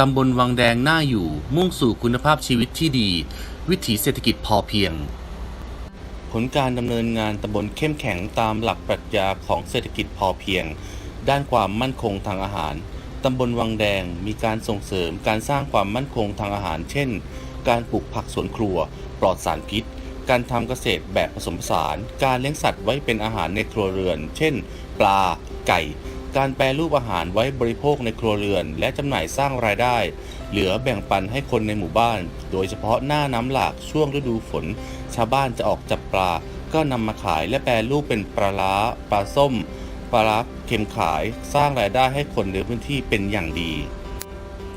ตำบลวังแดงน่าอยู่ มุ่งสู่คุณภาพชีวิตที่ดี วิถีเศรษฐกิจพอเพียง ผลการดำเนินงานตำบลเข้มแข็งตามหลักปรัชญาของเศรษฐกิจพอเพียง ด้านความมั่นคงทางอาหารตำบลวังแดงมีการส่งเสริมการสร้างความมั่นคงทางอาหาร เช่น การปลูกผักสวนครัว ปลอดสารพิษ การทำเกษตรแบบผสมผสาน การเลี้ยงสัตว์ไว้เป็นอาหารในครัวเรือน เช่น ปลา ไก่ การแปรรูปอาหารไว้บริโภคในครัวเรือน และจำหน่ายสร้างรายได้ เหลือแบ่งปันให้คนในหมู่บ้าน โดยเฉพาะหน้าน้ำหลากช่วงฤดูฝน ชาวบ้านจะออกจับปลา ก็นำมาขายและแปรรูปเป็นปลาล้าปลาส้มปลาร้าเค็มขายสร้างรายได้ให้คนในพื้นที่เป็นอย่างดี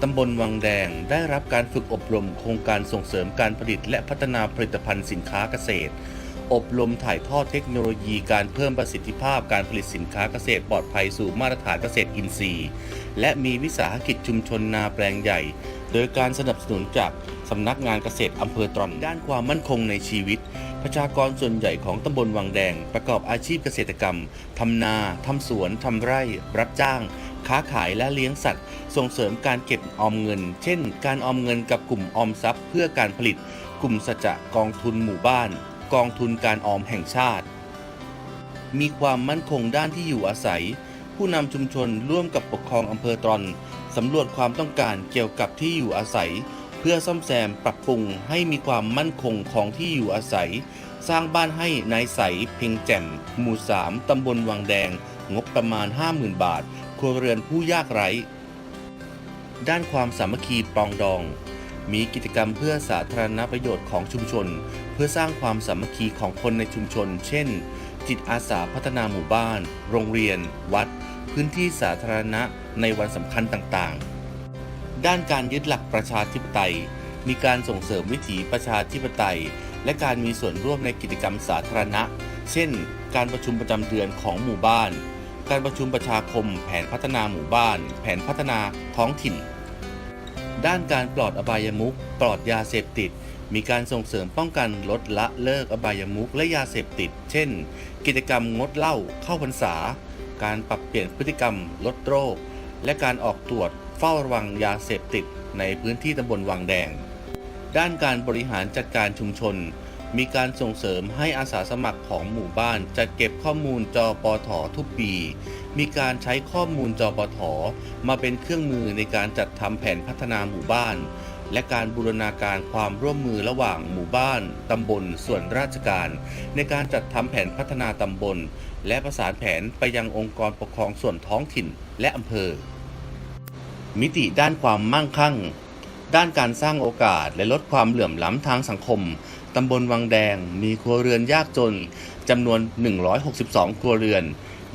ตำบลวังแดงได้รับการฝึกอบรมโครงการส่งเสริมการผลิตและพัฒนาผลิตภัณฑ์สินค้าเกษตร อบรมถ่ายทอดเทคโนโลยีการเพิ่มประสิทธิภาพการผลิตสินค้าเกษตรปลอดภัยสู่มาตรฐานเกษตรอินทรีย์ และมีวิสาหกิจชุมชนนาแปลงใหญ่ โดยการสนับสนุนจากสำนักงานเกษตรอำเภอตรอนด้านความมั่นคงในชีวิต ประชากรส่วนใหญ่ของตำบลวังแดง ประกอบอาชีพเกษตรกรรมทำนาทำสวนทำไร่ รับจ้าง ค้าขายและเลี้ยงสัตว์ ส่งเสริมการเก็บออมเงิน เช่น การออมเงินกับกลุ่มออมทรัพย์ เพื่อการผลิต กลุ่มสัจจะกองทุนหมู่บ้าน กองทุนการออมแห่งชาติ มีความมั่นคงด้านที่อยู่อาศัย ผู้นำชุมชนร่วมกับปกครองอำเภอตรอนสำรวจความต้องการเกี่ยวกับที่อยู่อาศัย เพื่อซ่อมแซมปรับปรุงให้มีความมั่นคงของที่อยู่อาศัย สร้างบ้านให้นายใสเพ็งแจ่มหมู่ 3ตำบลวังแดง งบประมาณ 50,000 บาท ครัวเรือนผู้ยากไร้ ด้านความสามัคคีปรองดอง มีกิจกรรมเพื่อสาธารณประโยชน์ของชุมชน เพื่อสร้างความสามัคคีของคนในชุมชน เช่น จิตอาสาพัฒนาหมู่บ้าน โรงเรียน วัด พื้นที่สาธารณะในวันสำคัญต่างๆ ด้านการยึดหลักประชาธิปไตย มีการส่งเสริมวิถีประชาธิปไตย และการมีส่วนร่วมในกิจกรรมสาธารณะ เช่น การประชุมประจำเดือนของหมู่บ้าน การประชุมประชาคม แผนพัฒนาหมู่บ้าน แผนพัฒนาท้องถิ่น ด้านการปลอดอบายมุขปลอดยาเสพติด มีการส่งเสริมป้องกันลดละเลิกอบายมุขและยาเสพติด เช่น กิจกรรมงดเหล้าเข้าพรรษา การปรับเปลี่ยนพฤติกรรมลดโรค และการออกตรวจเฝ้าระวังยาเสพติดในพื้นที่ตำบลวังแดง ด้านการบริหารจัดการชุมชน มีการส่งเสริมให้อาสาสมัครของหมู่บ้านจัดเก็บข้อมูลจอปอถอทุกปี มีการใช้ข้อมูลจอปอถอมาเป็นเครื่องมือในการจัดทำแผนพัฒนาหมู่บ้าน และการบูรณาการความร่วมมือระหว่างหมู่บ้าน ตำบล ส่วนราชการ ในการจัดทำแผนพัฒนาตำบล และประสานแผนไปยังองค์กรปกครองส่วนท้องถิ่นและอำเภอ มิติด้านความมั่งคั่งด้านการสร้างโอกาสและลดความเหลื่อมล้ำทางสังคมำบลวังแดง มีครัวเรือนยากจนจำนวน 162 ครัวเรือน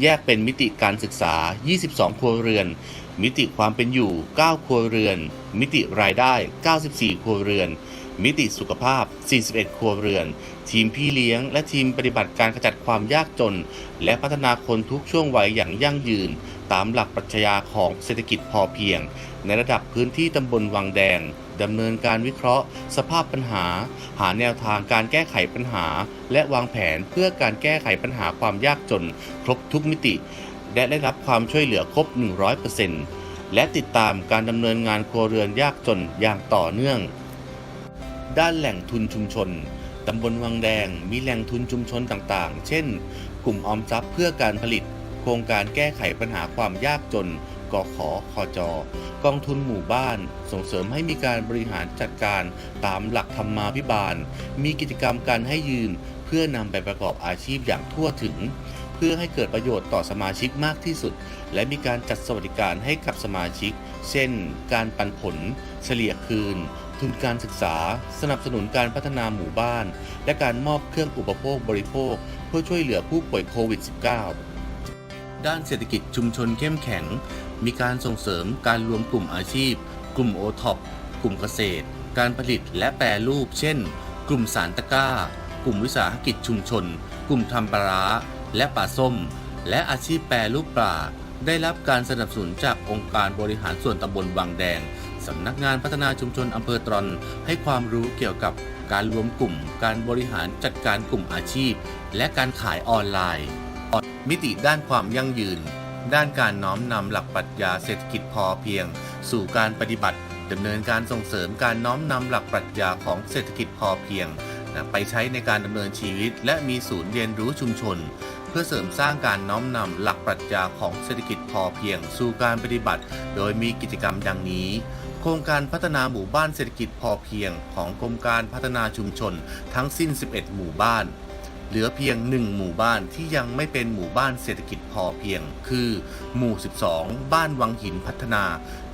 แยกเป็นมิติการศึกษา 22 ครัวเรือน มิติความเป็นอยู่ 9 ครัวเรือน มิติรายได้ 94 ครัวเรือน มิติสุขภาพ 41 ครัวเรือน ทีมพี่เลี้ยง และทีมปฏิบัติการขจัดความยากจน และพัฒนาคนทุกช่วงวัยอย่างยั่งยืน ตามหลักปรัชญาของเศรษฐกิจพอเพียง ในระดับพื้นที่ตำบลวังแดง ดำเนินการวิเคราะห์ สภาพปัญหา หาแนวทางการแก้ไขปัญหา และวางแผนเพื่อการแก้ไขปัญหาความยากจน ครบทุกมิติ และได้รับความช่วยเหลือครบ 100%และติดตามการดำเนินงานครัวเรือนยากจนอย่างต่อเนื่อง ด้านแหล่งทุนชุมชนตำบลวังแดงมีแหล่งทุนชุมชนต่างๆ เช่น กลุ่มออมทรัพย์เพื่อการผลิต โครงการแก้ไขปัญหาความยากจน กขคจ กองทุนหมู่บ้าน ส่งเสริมให้มีการบริหารจัดการตามหลักธรรมาภิบาล มีกิจกรรมการให้ยืมเพื่อนำไปประกอบอาชีพอย่างทั่วถึง เพื่อให้เกิดประโยชน์ต่อสมาชิกมากที่สุด และมีการจัดสวัสดิการให้กับสมาชิก เช่น การปันผล เฉลี่ยคืนทุนการศึกษา สนับสนุนการพัฒนาหมู่บ้าน และการมอบเครื่องอุปโภคบริโภค เพื่อช่วยเหลือผู้ป่วยโควิด -19 ด้านเศรษฐกิจชุมชนเข้มแข็ง มีการส่งเสริมการรวมกลุ่มอาชีพ กลุ่มโอท็อปกลุ่มเกษตร การผลิตและแปรรูป เช่น กลุ่มสารตะกร้า กลุ่มวิสาหกิจชุมชน กลุ่มทำปลาร้า และปลาส้ม และอาชีพแปรรูปปลาได้รับการสนับสนุนจากองค์การบริหารส่วนตำบลวังแดง สำนักงานพัฒนาชุมชนอำเภอตรอน ให้ความรู้เกี่ยวกับการรวมกลุ่ม การบริหารจัดการกลุ่มอาชีพ และการขายออนไลน์ มิติด้านความยั่งยืน ด้านการน้อมนำหลักปรัชญาเศรษฐกิจพอเพียง สู่การปฏิบัติดำเนินการส่งเสริมการน้อมนำหลักปรัชญาของเศรษฐกิจพอเพียงนะไปใช้ในการดำเนินชีวิต และมีศูนย์เรียนรู้ชุมชน เพื่อเสริมสร้างการน้อมนำหลักปรัชญาของเศรษฐกิจพอเพียง สู่การปฏิบัติ โดยมีกิจกรรมดังนี้ โครงการพัฒนาหมู่บ้านเศรษฐกิจพอเพียง ของกรมการพัฒนาชุมชน ทั้งสิ้น 11 หมู่บ้าน เหลือเพียง 1 หมู่บ้านที่ยังไม่เป็นหมู่บ้านเศรษฐกิจพอเพียง คือ หมู่ 12 บ้านวังหินพัฒนา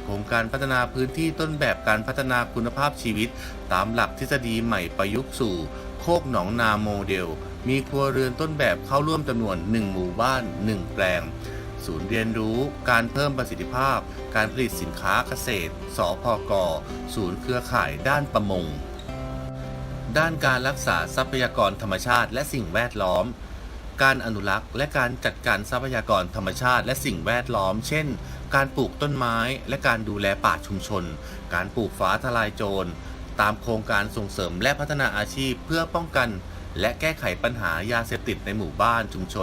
โครงการพัฒนาพื้นที่ต้นแบบการพัฒนาคุณภาพชีวิต ตามหลักทฤษฎีใหม่ประยุกต์สู่ โคกหนองนาโมเดล มีครัวเรือนต้นแบบเข้าร่วมจำนวน 1 หมู่บ้าน 1 แปลง ศูนย์เรียนรู้ การเพิ่มประสิทธิภาพ การผลิตสินค้าเกษตร สพก ศูนย์เครือข่ายด้านประมง ด้านการรักษาทรัพยากรธรรมชาติ และสิ่งแวดล้อม การอนุรักษ์ และการจัดการทรัพยากรธรรมชาติ และสิ่งแวดล้อม เช่น การปลูกต้นไม้ และการดูแลป่าชุมชน การปลูกฟ้าทลายโจร ตามโครงการส่งเสริมและพัฒนาอาชีพเพื่อป้องกัน และแก้ไขปัญหายาเสพติดในหมู่บ้านชุมชน